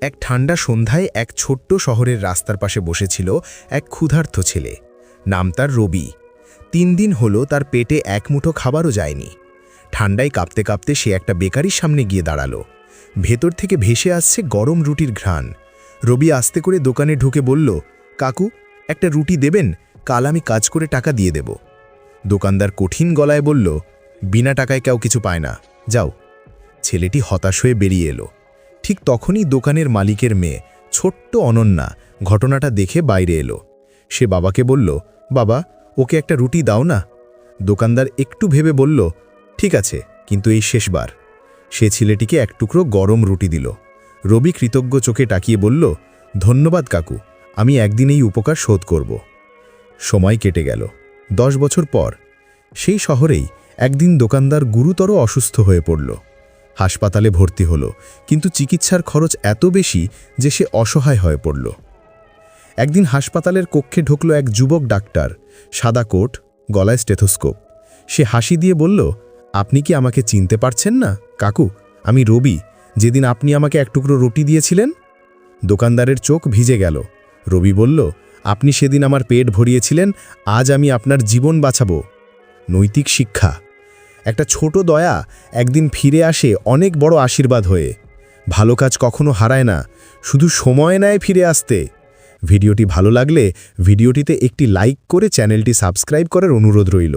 এক ঠান্ডা সন্ধ্যায় এক ছোট্ট শহরের রাস্তার পাশে বসেছিল এক ক্ষুধার্ত ছেলে। নাম তার রবি। তিন দিন হলো তার পেটে এক মুঠো খাবারও যায়নি। ঠান্ডায় কাঁপতে কাঁপতে সে একটা বেকারির সামনে গিয়ে দাঁড়াল। ভেতর থেকে ভেসে আসছে গরম রুটির ঘ্রাণ। রবি আস্তে করে দোকানে ঢুকে বলল, কাকু, একটা রুটি দেবেন? কাল আমি কাজ করে টাকা দিয়ে দেব। দোকানদার কঠিন গলায় বলল, বিনা টাকায় কেউ কিছু পায় না। যাও। ছেলেটি হতাশ হয়ে বেরিয়ে এলো। ঠিক তখনই দোকানের মালিকের মেয়ে, ছোট্ট অনন্যা, ঘটনাটা দেখে বাইরে এলো। সে বাবাকে বলল, বাবা, ওকে একটা রুটি দাও না? দোকানদার একটু ভেবে বলল, ঠিক আছে, কিন্তু এই শেষবার। সে ছেলেটিকে এক টুকরো গরম রুটি দিল। রবি কৃতজ্ঞ চোখে তাকিয়ে বলল, ধন্যবাদ কাকু, আমি একদিন এই উপকার শোধ করব। সময় কেটে গেল। দশ বছর পর, সেই শহরেই একদিন দোকানদার গুরুতর অসুস্থ হয়ে পড়ল। হাসপাতালে ভর্তি হলো, কিন্তু চিকিৎসার খরচ এত বেশি যে সে অসহায় হয়ে পড়ল। একদিন হাসপাতালের কক্ষে ঢুকল এক যুবক ডাক্তার, সাদা কোট, গলায় স্টেথোস্কোপ। সে হাসি দিয়ে বলল, আপনি কি আমাকে চিনতে পারছেন না? কাকু, আমি রবি, যেদিন আপনি আমাকে এক টুকরো রুটি দিয়েছিলেন? দোকানদারের চোখ ভিজে গেল। রবি বলল, আপনি সেদিন আমার পেট ভরিয়েছিলেন, আজ আমি আপনার জীবন বাঁচাবো। নৈতিক শিক্ষা। একটা ছোট দয়া একদিন ফিরে আসে অনেক বড় আশীর্বাদ হয়ে। ভালো কাজ কখনো হারায় না, শুধু সময় নেয় ফিরে আসতে। ভিডিওটি ভালো লাগলে ভিডিওটিতে একটি লাইক করে চ্যানেলটি সাবস্ক্রাইব করার অনুরোধ রইল।